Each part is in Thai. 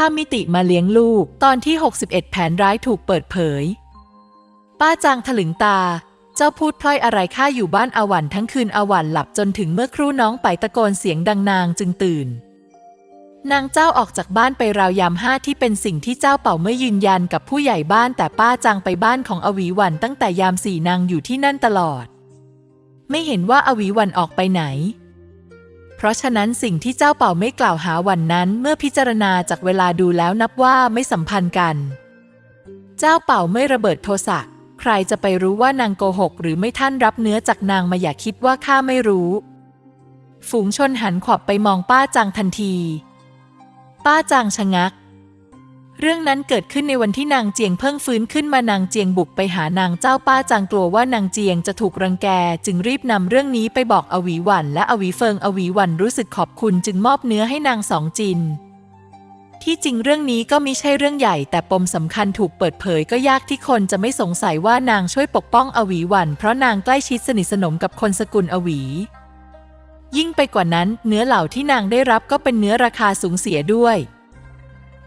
ข้ามมิติมาเลี้ยงลูก ตอนที่ 61 แผนร้ายถูกเปิดเผย ป้าจางถลึงตา เจ้าพูดพล่อยอะไรข้าอยู่บ้านอาวันทั้งคืนอาวันหลับจนถึงเมื่อครู่น้องไปตะโกนเสียงดังนางจึงตื่น นางเจ้าออกจากบ้านไปราวยามห้าที่เป็นสิ่งที่เจ้าเป่าไม่ยืนยันกับผู้ใหญ่บ้านแต่ป้าจางไปบ้านของอวีวันตั้งแต่ยามสี่นางอยู่ที่นั่นตลอด ไม่เห็นว่าอวีวันออกไปไหน เพราะฉะนั้นสิ่งที่เจ้าเป่าไม่กล่าวหาวันนั้นเมื่อพิจารณาจากเวลาดูแล้วนับว่าไม่สัมพันธ์กัน เจ้าเป่าไม่ระเบิดโทสะใครจะไปรู้ว่านางโกหก หรือไม่ท่านรับเนื้อจากนางมาอย่าคิดว่าข้าไม่รู้ ฝูงชนหันขวับไปมองป้าจางทันที ป้าจางชะงัก เรื่องนั้นเกิดขึ้นในวันที่นางเจียงเพิ่งฟื้นขึ้นมานางเจียงบุกไปหานางเจ้าป้าจางกลัวว่านางเจียงจะถูกรังแก จึงรีบนำเรื่องนี้ไปบอกอวีหวัน และอวีเฟิงอวีหวันรู้สึกขอบคุณจึงมอบเนื้อให้นางสองจิน ที่จริงเรื่องนี้ก็มิใช่เรื่องใหญ่ แต่ปมสำคัญถูกเปิดเผยก็ยากที่คนจะไม่สงสัยว่านางช่วยปกป้องอวีหวันเพราะนางใกล้ชิดสนิทสนมกับคนสกุลอวียิ่งไปกว่านั้น เนื้อเหล่าที่นางได้รับก็เป็นเนื้อราคาสูงเสียด้วย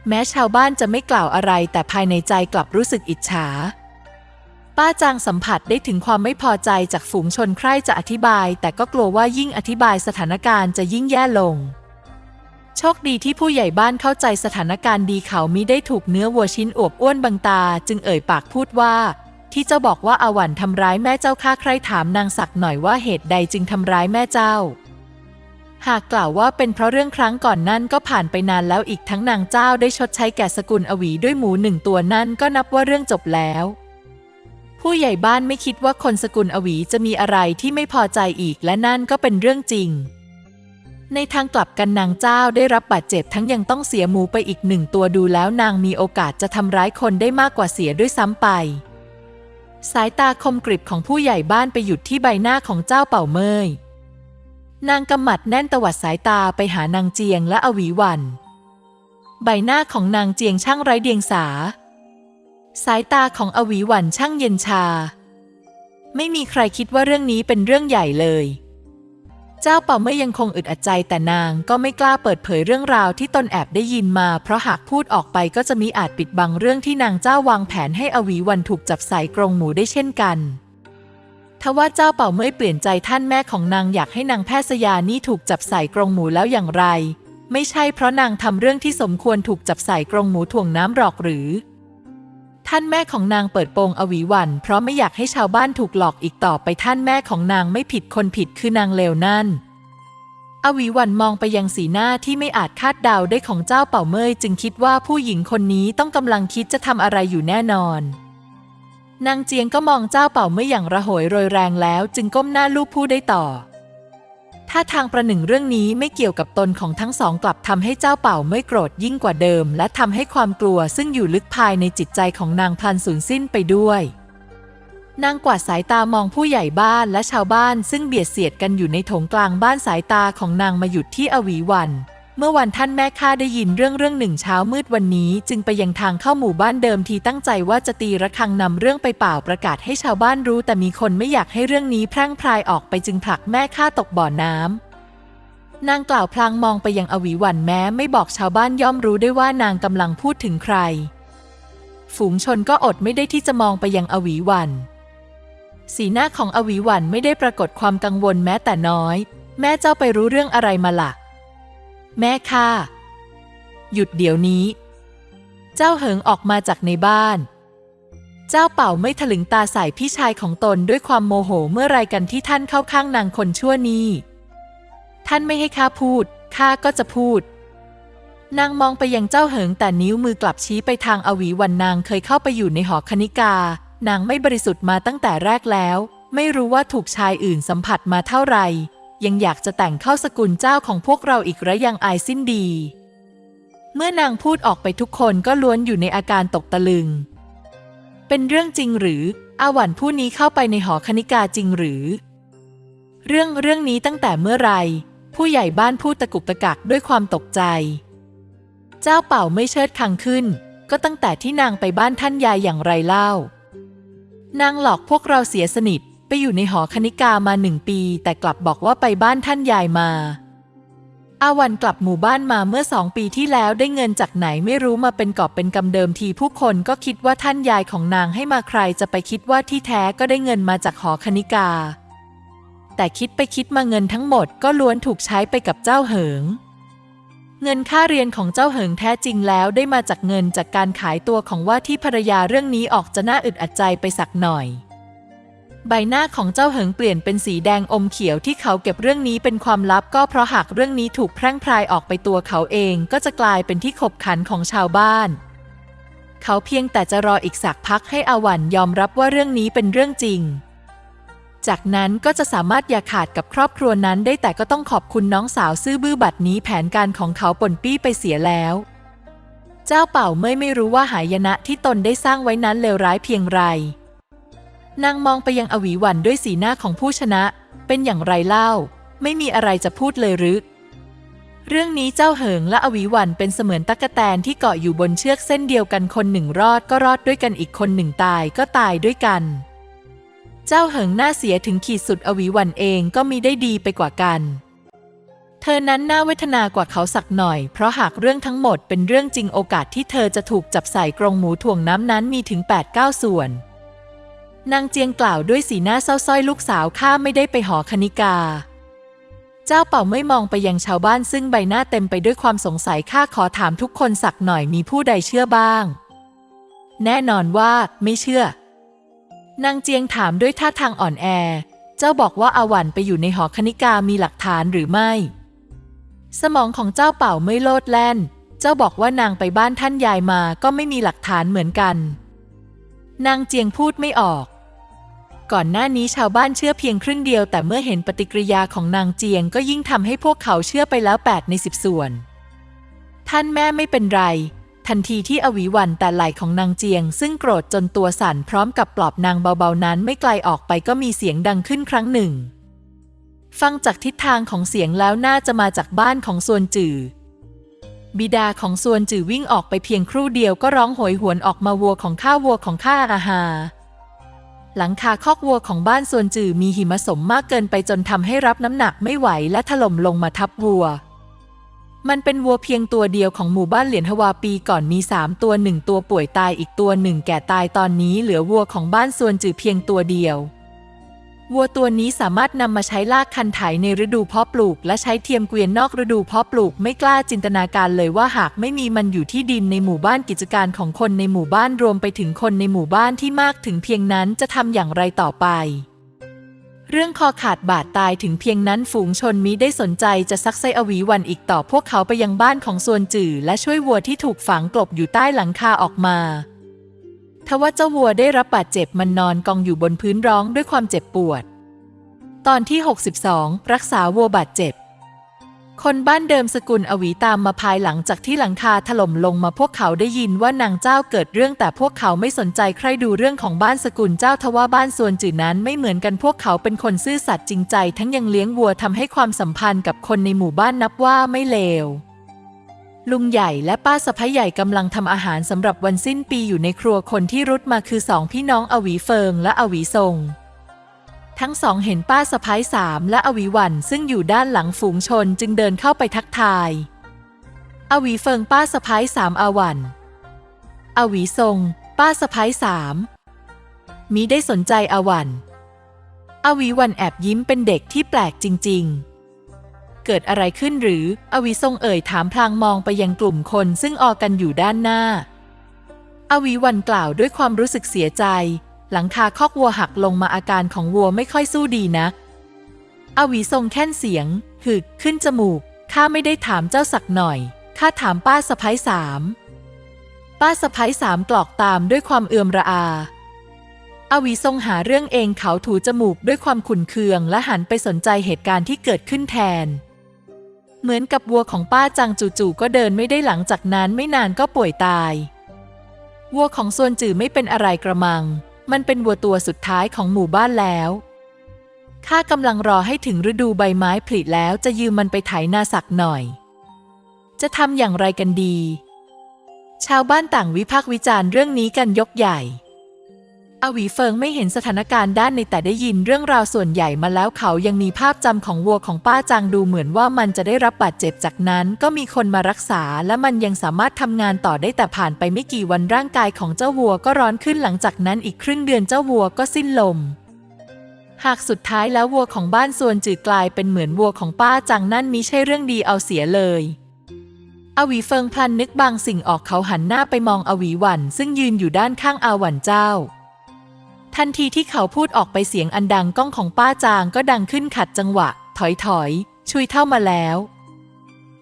แม้ชาวบ้านจะไม่กล่าวอะไรแต่ภายในใจกลับรู้สึกอิจฉา ป้าจางสัมผัสได้ถึงความไม่พอใจจากฝูงชนใคร่จะอธิบาย แต่ก็กลัวว่ายิ่งอธิบายสถานการณ์จะยิ่งแย่ลง โชคดีที่ผู้ใหญ่บ้านเข้าใจสถานการณ์ดีเขามิได้ถูกเนื้อวัวชิ้นอวบอ้วนบังตา จึงเอ่ยปากพูดว่า ที่เจ้าบอกว่าอาวันทำร้ายแม่เจ้าข้าใครถามนางศักหน่อยว่าเหตุใดจึงทำร้ายแม่เจ้า หากกล่าวว่าเป็นเพราะเรื่องครั้งก่อนนั่นก็ผ่านไปนานแล้วอีกทั้งนางเจ้าได้ชดใช้แก่สกุลอวีด้วยหมูหนึ่งตัวนั่นก็นับว่าเรื่องจบแล้ว ผู้ใหญ่บ้านไม่คิดว่าคนสกุลอวีจะมีอะไรที่ไม่พอใจอีกและนั่นก็เป็นเรื่องจริง ในทางกลับกันนางเจ้าได้รับบาดเจ็บทั้งยังต้องเสียหมูไปอีกหนึ่งตัวดูแล้วนางมีโอกาสจะทำร้ายคนได้มากกว่าเสียด้วยซ้ำไป สายตาคมกริบของผู้ใหญ่บ้านไปหยุดที่ใบหน้าของเจ้าเป่าเมย นางกำหมัดแน่นตวัดสายตาไปหานางเจียงและอวีวัน ใบหน้าของนางเจียงช่างไร้เดียงสา สายตาของอวีวันช่างเย็นชา ไม่มีใครคิดว่าเรื่องนี้เป็นเรื่องใหญ่เลย เจ้าเป่าไม่ยังคงอึดอัดใจแต่นางก็ไม่กล้าเปิดเผยเรื่องราวที่ตนแอบได้ยินมา เพราะหากพูดออกไปก็จะมีอาจปิดบังเรื่องที่นางเจ้าวางแผนให้อวีวันถูกจับใส่กรงหมูได้เช่นกัน ทว่าเจ้าเป่าเมื่อเปลี่ยนใจท่านแม่ของนางอยากให้นางแพทย์สยานี่ถูกจับใส่กรงหมูแล้วอย่างไร ไม่ใช่เพราะนางทำเรื่องที่สมควรถูกจับใส่กรงหมูถ่วงน้ำหรอกหรือ ท่านแม่ของนางเปิดโปงอวีวัน เพราะไม่อยากให้ชาวบ้านถูกหลอกอีกต่อไปท่านแม่ของนางไม่ผิดคนผิดคือนางเลวนั่น อวีวันมองไปยังสีหน้าที่ไม่อาจคาดเดาได้ของเจ้าเป่าเมยจึงคิดว่าผู้หญิงคนนี้ต้องกำลังคิดจะทำอะไรอยู่แน่นอน นางเจียงก็มองเจ้าเป่าไม่อย่างระหยโรยแรงแล้วจึงก้มหน้าลูกผู้ได้ต่อ ถ้าทางประหนึ่งเรื่องนี้ไม่เกี่ยวกับตนของทั้งสองกลับทำให้เจ้าเป่าไม่โกรธยิ่งกว่าเดิม และทำให้ความกลัวซึ่งอยู่ลึกภายในจิตใจของนางพลันสูญสิ้นไปด้วยนางกวาดสายตามองผู้ใหญ่บ้านและชาวบ้านซึ่งเบียดเสียดกันอยู่ในโถงกลางบ้านสายตาของนางมาหยุดที่อวีวัน เมื่อวันท่านแม่ข้าได้ยินเรื่องเรื่องหนึ่งเช้ามืดวันนี้ จึงไปยังทางเข้าหมู่บ้านเดิมทีตั้งใจว่าจะตีระฆังนำเรื่องไปเป่าประกาศให้ชาวบ้านรู้ แต่มีคนไม่อยากให้เรื่องนี้แพร่งพรายออกไปจึงผลักแม่ข้าตกบ่อน้ำนางกล่าวพลางมองไปยังอวีวันแม้ไม่บอกชาวบ้านย่อมรู้ได้ว่านางกำลังพูดถึงใคร ฝูงชนก็อดไม่ได้ที่จะมองไปยังอวีวันสีหน้าของอวีวันไม่ได้ปรากฏความกังวลแม้แต่น้อย แม่เจ้าไปรู้เรื่องอะไรมาล่ะ แม่ข้าหยุดเดี๋ยวนี้ เจ้าเหิงออกมาจากในบ้าน เจ้าเป่าไม่ถลึงตาใส่พี่ชายของตนด้วยความโมโหเมื่อไรกันที่ท่านเข้าข้างนางคนชั่วนี้ ท่านไม่ให้ข้าพูด ข้าก็จะพูด นางมองไปยังเจ้าเหิงแต่นิ้วมือกลับชี้ไปทางอวีวันนางเคยเข้าไปอยู่ในหอคณิกา นางไม่บริสุทธิ์มาตั้งแต่แรกแล้ว ไม่รู้ว่าถูกชายอื่นสัมผัสมาเท่าไหร่ ยังอยากจะแต่งเข้าสกุลเจ้าของพวกเราอีกระยังอายสิ้นดี เมื่อนางพูดออกไปทุกคนก็ล้วนอยู่ในอาการตกตะลึง เป็นเรื่องจริงหรือ อาหวันผู้นี้เข้าไปในหอคณิกาจริงหรือ เรื่องเรื่องนี้ตั้งแต่เมื่อไร ผู้ใหญ่บ้านพูดตะกุกตะกักด้วยความตกใจ เจ้าเป่าไม่เชิดคังขึ้น ก็ตั้งแต่ที่นางไปบ้านท่านยายอย่างไรเล่า นางหลอกพวกเราเสียสนิท ไปอยู่ในหอคณิกามาหนึ่งปี แต่กลับบอกว่าไปบ้านท่านยายมา อาวันกลับหมู่บ้านมาเมื่อสองปีที่แล้วได้เงินจากไหนไม่รู้มาเป็นกอบเป็นกำเดิมทีผู้คนก็คิดว่าท่านยายของนางให้มาใครจะไปคิดว่าที่แท้ก็ได้เงินมาจากหอคณิกา แต่คิดไปคิดมาเงินทั้งหมดก็ล้วนถูกใช้ไปกับเจ้าเหิงเงินค่าเรียนของเจ้าเหิงแท้จริงแล้วได้มาจากเงินจากการขายตัวของว่าที่ภรรยาเรื่องนี้ออกจะน่าอึดอัดใจไปสักหน่อย ใบหน้าของเจ้าเหิงเปลี่ยนเป็นสีแดงอมเขียวที่เขาเก็บเรื่องนี้เป็นความลับก็เพราะหากเรื่องนี้ถูกแพร่งพรายออกไปตัวเขาเองก็จะกลายเป็นที่ขบขันของชาวบ้าน เขาเพียงแต่จะรออีกสักพักให้อาวันยอมรับว่าเรื่องนี้เป็นเรื่องจริง จากนั้นก็จะสามารถอย่าขาดกับครอบครัวนั้นได้แต่ก็ต้องขอบคุณน้องสาวซื่อบื้อบัดนี้แผนการของเขาปนปี้ไปเสียแล้ว เจ้าเป่าเมื่อยไม่รู้ว่าหายนะที่ตนได้สร้างไว้นั้นเลวร้ายเพียงไร นางมองไปยังอวีวันด้วยสีหน้าของผู้ชนะ เป็นอย่างไรเล่า ไม่มีอะไรจะพูดเลยหรือ เรื่องนี้เจ้าเหิงและอวีวันเป็นเสมือนตั๊กแตนที่เกาะอยู่บนเชือกเส้นเดียวกันคนหนึ่งรอดก็รอดด้วยกันอีกคนหนึ่งตายก็ตายด้วยกัน เจ้าเหิงหน้าเสียถึงขีดสุดอวีวันเองก็มีได้ดีไปกว่ากัน เธอนั้นน่าเวทนากว่าเขาสักหน่อย เพราะหากเรื่องทั้งหมดเป็นเรื่องจริงโอกาสที่เธอจะถูกจับใส่กรงหมูถ่วงน้ำนั้นมีถึง8-9ส่วน นางเจียงกล่าวด้วยสีหน้าเศร้าส้อยลูกสาวข้าไม่ได้ไปหอคณิกา เจ้าเป่าไม่มองไปยังชาวบ้านซึ่งใบหน้าเต็มไปด้วยความสงสัยข้าขอถามทุกคนสักหน่อยมีผู้ใดเชื่อบ้าง แน่นอนว่าไม่เชื่อนางเจียงถามด้วยท่าทางอ่อนแอ เจ้าบอกว่าอาวันไปอยู่ในหอคณิกามีหลักฐานหรือไม่ สมองของเจ้าเป่าไม่โลดแล่น เจ้าบอกว่านางไปบ้านท่านยายมาก็ไม่มีหลักฐานเหมือนกัน นางเจียงพูดไม่ออก ก่อนหน้านี้ชาวบ้านเชื่อเพียงครึ่งเดียว แต่เมื่อเห็นปฏิกิริยาของนางเจียง ก็ยิ่งทำให้พวกเขาเชื่อไปแล้ว 8 ใน 10 ส่วน ท่านแม่ไม่เป็นไร ทันทีที่อวีวันแต่ไหล่ของนางเจียง ซึ่งโกรธจนตัวสั่นพร้อมกับปลอบนางเบาๆนั้นไม่ไกลออกไปก็มีเสียงดังขึ้นครั้งหนึ่ง ฟังจากทิศทางของเสียงแล้วน่าจะมาจากบ้านของส่วนจื่อบิดาของส่วนจื่อวิ่งออกไปเพียงครู่เดียวก็ร้องโหยหวนออกมาวัวของข้าวัวของข้าอาหา หลังคาคอกวัวของบ้านส่วนจือมีหิมะสมมากเกินไปจนทำให้รับน้ำหนักไม่ไหวและถล่มลงมาทับวัว มันเป็นวัวเพียงตัวเดียวของหมู่บ้านเหรียญฮวาปีก่อนมีสามตัวหนึ่งตัวป่วยตายอีกตัวหนึ่งแก่ตายตอนนี้เหลือวัวของบ้านส่วนจือเพียงตัวเดียว วัวตัวนี้สามารถนำมาใช้ลากคันไถในฤดูเพาะปลูก และใช้เทียมเกวียนนอกฤดูเพาะปลูกไม่กล้าจินตนาการเลยว่าหากไม่มีมันอยู่ที่ดินในหมู่บ้านกิจการของคนในหมู่บ้านรวมไปถึงคนในหมู่บ้านที่มากถึงเพียงนั้นจะทำอย่างไรต่อไป เรื่องคอขาดบาดตายถึงเพียงนั้นฝูงชนมิได้สนใจจะซักไซอวีวันอีกต่อพวกเขาไปยังบ้านของส่วนจื่อและช่วยวัวที่ถูกฝังกลบอยู่ใต้หลังคาออกมา ทว่าเจ้าวัวได้รับบาดเจ็บมันนอนกองอยู่บนพื้นร้องด้วยความเจ็บปวด ตอนที่ 62 รักษาวัวบาดเจ็บ คนบ้านเดิมสกุลอวีตามมาภายหลังจากที่หลังคาถล่มลงมาพวกเขาได้ยินว่านางเจ้าเกิดเรื่องแต่พวกเขาไม่สนใจใครดูเรื่องของบ้านสกุลเจ้าทว่าบ้านส่วนจื่อนั้นไม่เหมือนกันพวกเขาเป็นคนซื่อสัตย์จริงใจ ทั้งยังเลี้ยงวัวทำให้ความสัมพันธ์กับคนในหมู่บ้านนับว่าไม่เลว ลุงใหญ่และป้าสะพ้ยใหญ่กำลังทำอาหารสำหรับวันสิ้นปีอยู่ในครัวคนที่รุดมาคือสองพี่น้องอวีเฟิงและอวีทรง ทั้งสองเห็นป้าสะพ้ายสามและอวีวันซึ่งอยู่ด้านหลังฝูงชนจึงเดินเข้าไปทักทาย อวีเฟิงป้าสะพ้ายสามอาวัน อวีทรง ป้าสะพ้ายสามมิได้สนใจอาวัน อวีวันแอบยิ้มเป็นเด็กที่แปลกจริง ๆ เกิดอะไรขึ้นหรือ อวีทรงเอ่ยถามพลางมองไปยังกลุ่มคนซึ่งออกันอยู่ด้านหน้า อวีวันกล่าวด้วยความรู้สึกเสียใจ หลังคาคอกวัวหักลงมาอาการของวัวไม่ค่อยสู้ดีนัก อวีทรงแค่นเสียง หึกขึ้นจมูก ข้าไม่ได้ถามเจ้าสักหน่อย ข้าถามป้าสะพ้ายสาม ป้าสะพ้ายสามกรอกตามด้วยความเอือมระอาอวีทรงหาเรื่องเองเขาถูจมูกด้วยความขุนเคืองและหันไปสนใจเหตุการณ์ที่เกิดขึ้นแทน เหมือนกับวัวของป้าจังจู่ๆก็เดินไม่ได้หลังจากนั้นไม่นานก็ป่วยตาย วัวของส่วนจือไม่เป็นอะไรกระมัง มันเป็นวัวตัวสุดท้ายของหมู่บ้านแล้วข้ากำลังรอให้ถึงฤดูใบไม้ผลิแล้วจะยืมมันไปไถนาสักหน่อย จะทำอย่างไรกันดี ชาวบ้านต่างวิพากษ์วิจารณ์เรื่องนี้กันยกใหญ่ อวีเฟิงไม่เห็นสถานการณ์ด้านในแต่ได้ยินเรื่องราวส่วนใหญ่มาแล้วเขายังมีภาพจำของวัวของป้าจางดูเหมือนว่ามันจะได้รับบาดเจ็บจากนั้น ก็มีคนมารักษา และมันยังสามารถทำงานต่อได้แต่ผ่านไปไม่กี่วันร่างกายของเจ้าวัวก็ร้อนขึ้นหลังจากนั้นอีกครึ่งเดือนเจ้าวัวก็สิ้นลม หากสุดท้ายแล้ววัวของบ้านส่วนจืดกลายเป็นเหมือนวัวของป้าจังนั่นมิใช่เรื่องดีเอาเสียเลยอวีเฟิงพลันนึกบางสิ่งออกเขาหันหน้าไปมองอวีหวัน ซึ่งยืนอยู่ด้านข้างอาหวันเจ้า ทันทีที่เขาพูดออกไปเสียงอันดังก้องของป้าจางก็ดังขึ้นขัดจังหวะ ถอยถอยชุยเท่ามาแล้ว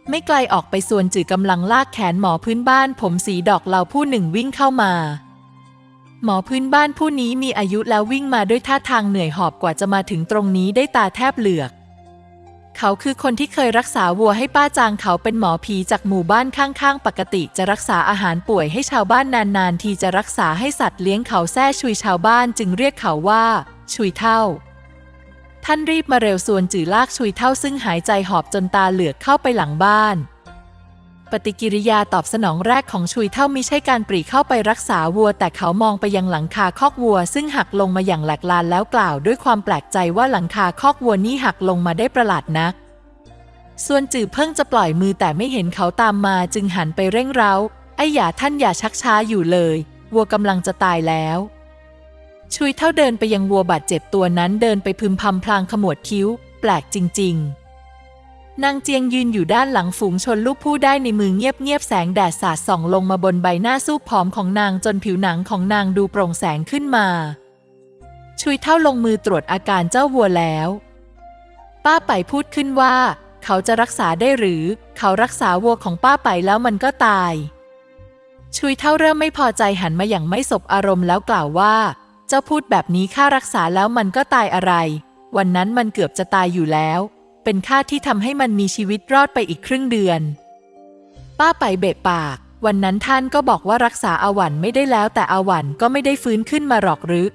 ไม่ไกลออกไปส่วนจือกำลังลากแขนหมอพื้นบ้านผมสีดอกเหลาผู้หนึ่งวิ่งเข้ามา หมอพื้นบ้านผู้นี้มีอายุแล้ววิ่งมาด้วยท่าทางเหนื่อยหอบกว่าจะมาถึงตรงนี้ได้ตาแทบเหลือก เขาคือคนที่เคยรักษาวัวให้ป้าจางเขาเป็นหมอผีจากหมู่บ้านข้างๆ ปกติจะรักษาอาหารป่วยให้ชาวบ้านนานๆ ทีจะรักษาให้สัตว์เลี้ยงเขาแท้ชุยชาวบ้านจึงเรียกเขาว่า ชุยเท่า ท่านรีบมาเร็วส่วนจือลากชุยเท่าซึ่งหายใจหอบจนตาเหลือกเข้าไปหลังบ้าน ปฏิกิริยาตอบสนองแรกของชุยเท่ามิใช่การปรีเข้าไปรักษาวัว แต่เขามองไปยังหลังคาคอกวัว ซึ่งหักลงมาอย่างแหลกลานแล้วกล่าวด้วยความแปลกใจว่าหลังคาคอกวัวนี้หักลงมาได้ประหลาดนัก ส่วนจือเพิ่งจะปล่อยมือแต่ไม่เห็นเขาตามมาจึงหันไปเร่งเร้า ไอ้อย่าท่านอย่าชักช้าอยู่เลย วัวกำลังจะตายแล้ว ชุยเท่าเดินไปยังวัวบาดเจ็บตัวนั้นเดินไปพึมพำพลางขมวดคิ้ว แปลกจริง ๆ นางเจียงยืนอยู่ด้านหลังฝูงชนลูกผู้ได้ในมือเงียบๆแสงแดดสาดส่องลงมาบนใบหน้าสู้ผอมของนางจนผิวหนังของนางดูโปร่งแสงขึ้นมา ชุยเท่าลงมือตรวจอาการเจ้าวัวแล้ว ป้าไปพูดขึ้นว่า เขาจะรักษาได้หรือ เขารักษาวัวของป้าไปแล้วมันก็ตาย ชุยเท่าเริ่มไม่พอใจหันมาอย่างไม่สบอารมณ์แล้วกล่าวว่า เจ้าพูดแบบนี้ข้ารักษาแล้วมันก็ตายอะไร วันนั้นมันเกือบจะตายอยู่แล้ว เป็นข้าที่ทำให้มันมีชีวิตรอดไปอีกครึ่งเดือน ป้าไปเบะปาก วันนั้นท่านก็บอกว่ารักษาอาวันไม่ได้แล้วแต่อาวันก็ไม่ได้ฟื้นขึ้นมาหรอกหรือ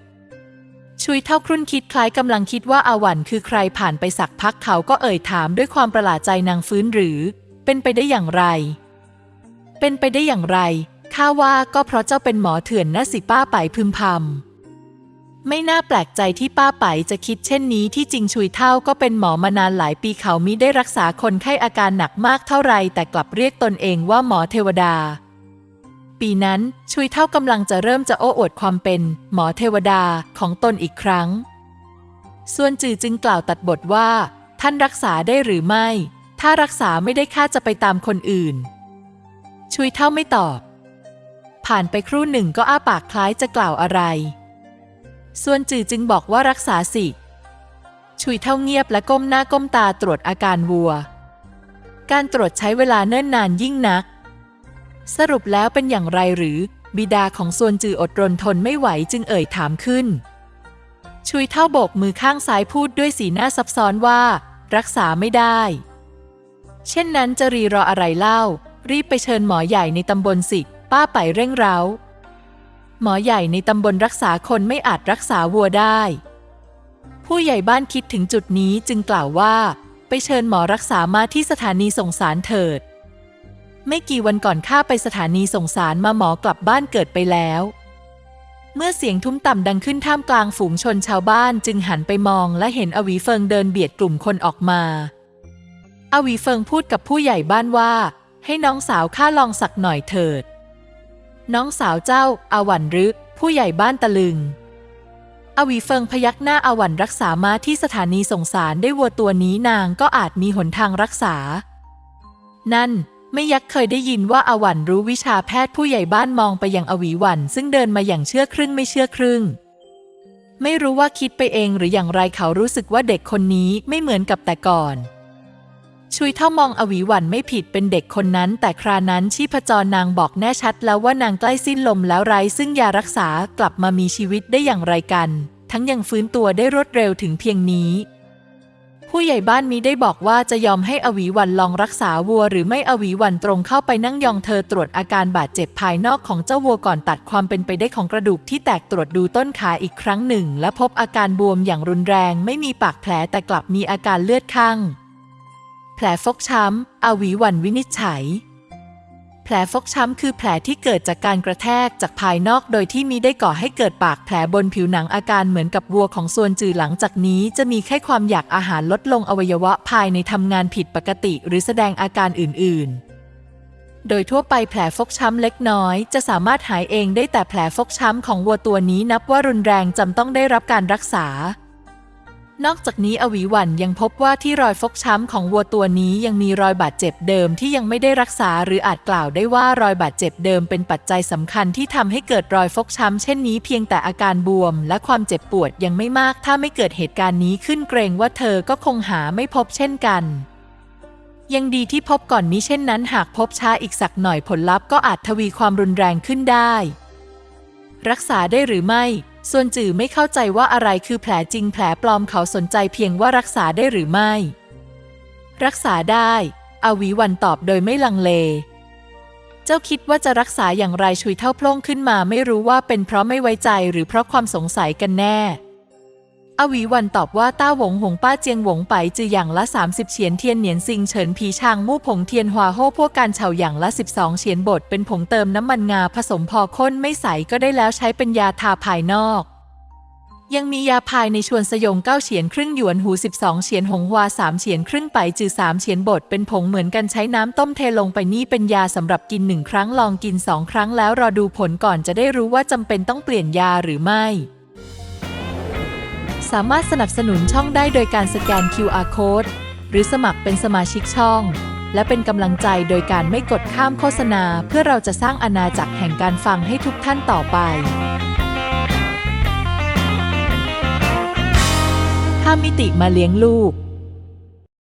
ชุยเท่าครุ่นคิดคล้ายกำลังคิดว่าอาวันคือใครผ่านไปสักพักเขาก็เอ่ยถามด้วยความประหลาดใจนางฟื้นหรือ เป็นไปได้อย่างไร เป็นไปได้อย่างไรข้าว่าก็เพราะเจ้าเป็นหมอเถื่อนนะสิป้าไปพึมพำ ไม่น่าแปลกใจที่ป้าไปจะคิดเช่นนี้ที่จริงชุยเท่าก็เป็นหมอมานานหลายปีเขามิได้รักษาคนไข้อาการหนักมากเท่าไรแต่กลับเรียกตนเองว่าหมอเทวดา ปีนั้นชุยเท่ากำลังจะเริ่มจะโอ้อวดความเป็น หมอเทวดาของตนอีกครั้ง ส่วนจือจึงกล่าวตัดบทว่า ท่านรักษาได้หรือไม่ ถ้ารักษาไม่ได้ข้าจะไปตามคนอื่น ชุยเท่าไม่ตอบ ผ่านไปครู่หนึ่งก็อ้าปากคล้ายจะกล่าวอะไร ส่วนจือจึงบอกว่ารักษาสิชุยเท่าเงียบและก้มหน้าก้มตาตรวจอาการวัว การตรวจใช้เวลาเนิ่นนานยิ่งนัก สรุปแล้วเป็นอย่างไรหรือ บิดาของส่วนจืออดรนทนไม่ไหวจึงเอ่ยถามขึ้น ชุยเท่าโบกมือข้างซ้ายพูดด้วยสีหน้าซับซ้อนว่า รักษาไม่ได้ เช่นนั้นจะรีรออะไรเล่า รีบไปเชิญหมอใหญ่ในตำบลสิป้าไปเร่งเร้า หมอใหญ่ในตำบลรักษาคนไม่อาจรักษาวัวได้ ผู้ใหญ่บ้านคิดถึงจุดนี้จึงกล่าวว่า ไปเชิญหมอรักษามาที่สถานีส่งสารเถิด ไม่กี่วันก่อนข้าไปสถานีส่งสารมาหมอกลับบ้านเกิดไปแล้ว เมื่อเสียงทุ้มต่ำดังขึ้นท่ามกลางฝูงชนชาวบ้านจึงหันไปมองและเห็นอวีเฟิงเดินเบียดกลุ่มคนออกมาอวีเฟิงพูดกับผู้ใหญ่บ้านว่า ให้น้องสาวข้าลองสักหน่อยเถิด น้องสาวเจ้าอาวันรึผู้ใหญ่บ้านตะลึง อวีเฟิงพยักหน้าอาวันรักษามาที่สถานีส่งสารได้วัวตัวนี้นางก็อาจมีหนทางรักษา นั่นไม่ยักเคยได้ยินว่าอาวันรู้วิชาแพทย์ผู้ใหญ่บ้านมองไปยังอวีวัน ซึ่งเดินมาอย่างเชื่อครึ่งไม่เชื่อครึ่ง ไม่รู้ว่าคิดไปเองหรืออย่างไรเขารู้สึกว่าเด็กคนนี้ไม่เหมือนกับแต่ก่อน ชุยเท่ามองอวีหวันไม่ผิดเป็นเด็กคนนั้น แต่ครานั้นชีพจรนางบอกแน่ชัดแล้วว่านางใกล้สิ้นลมแล้วไร้ซึ่งยารักษากลับมามีชีวิตได้อย่างไรกัน ทั้งยังฟื้นตัวได้รวดเร็วถึงเพียงนี้ ผู้ใหญ่บ้านมีได้บอกว่าจะยอมให้อวีวันลองรักษาวัว หรือไม่อวีวันตรงเข้าไปนั่งยองเธอตรวจอาการบาดเจ็บภายนอกของเจ้าวัวก่อนตัดความเป็นไปได้ของกระดูกที่แตกตรวจดูต้นขาอีกครั้งหนึ่ง และพบอาการบวมอย่างรุนแรง ไม่มีปากแผลแต่กลับมีอาการเลือดข้าง ลฟกช้ำ อวีวันวินิจฉัย แผลฟกช้ำคือแผลที่เกิดจากการกระแทกจากภายนอกโดยที่มีได้ก่อให้เกิดปากแผลบนผิวหนังอาการเหมือนกับวัวของส่วนจือหลังจากนี้ จะมีแค่ความอยากอาหารลดลงอวัยวะภายในทำงานผิดปกติ หรือแสดงอาการอื่น ๆโดยทั่วไปแผลฟกช้ำเล็กน้อย จะสามารถหายเองได้แต่แผลฟกช้ำของวัวตัวนี้นับว่ารุนแรงจำต้องได้รับการรักษา นอกจากนี้อวีวันยังพบว่าที่รอยฟกช้ำของวัวตัวนี้ยังมีรอยบาดเจ็บเดิมที่ยังไม่ได้รักษาหรืออาจกล่าวได้ว่ารอยบาดเจ็บเดิมเป็นปัจจัยสำคัญที่ทำให้เกิดรอยฟกช้ำเช่นนี้เพียงแต่อาการบวม และความเจ็บปวดยังไม่มาก ถ้าไม่เกิดเหตุการณ์นี้ขึ้นเกรงว่าเธอก็คงหาไม่พบเช่นกัน ยังดีที่พบก่อนนี้เช่นนั้น หากพบช้าอีกสักหน่อยผลลัพธ์ก็อาจทวีความรุนแรงขึ้นได้ รักษาได้หรือไม่ ส่วนจื่อไม่เข้าใจว่าอะไรคือแผลจริงแผลปลอมเขาสนใจเพียงว่ารักษาได้หรือไม่ รักษาได้อวีวันตอบโดยไม่ลังเล เจ้าคิดว่าจะรักษาอย่างไรชุยเท่าพล่งขึ้นมาไม่รู้ว่าเป็นเพราะไม่ไว้ใจหรือเพราะความสงสัยกันแน่ อวีวันตอบว่าต้าหวงหงป้าเจียงหวงไปจืออย่างละ 30 เฉียนเทียนเหนียนซิงเฉินผีชางมู่ผงเทียนหัวโฮพวกการเฉาอย่างละ 12 เฉียนบดเป็นผงเติมน้ำมันงาผสมพอข้นไม่ใสก็ได้แล้วใช้เป็นยาทาภายนอก ยังมียาภายในชวนสยงเก้าเฉียนครึ่งหยวนหู 12 เฉียนหงฮวา3เฉียนครึ่งไปจือ3เฉียนบดเป็นผงเหมือนกันใช้น้ำต้มเทลงไปนี่เป็นยาสำหรับกินหนึ่งครั้งลองกินสองครั้งแล้วรอดูผลก่อนจะได้รู้ว่าจำเป็นต้องเปลี่ยนยาหรือไม่ สามารถสนับสนุนช่องได้โดยการสแกน QR Code หรือสมัครเป็นสมาชิกช่อง และเป็นกำลังใจโดยการไม่กดข้ามโฆษณา เพื่อเราจะสร้างอาณาจักรแห่งการฟังให้ทุกท่านต่อไปถ้ามิติมาเลี้ยงลูก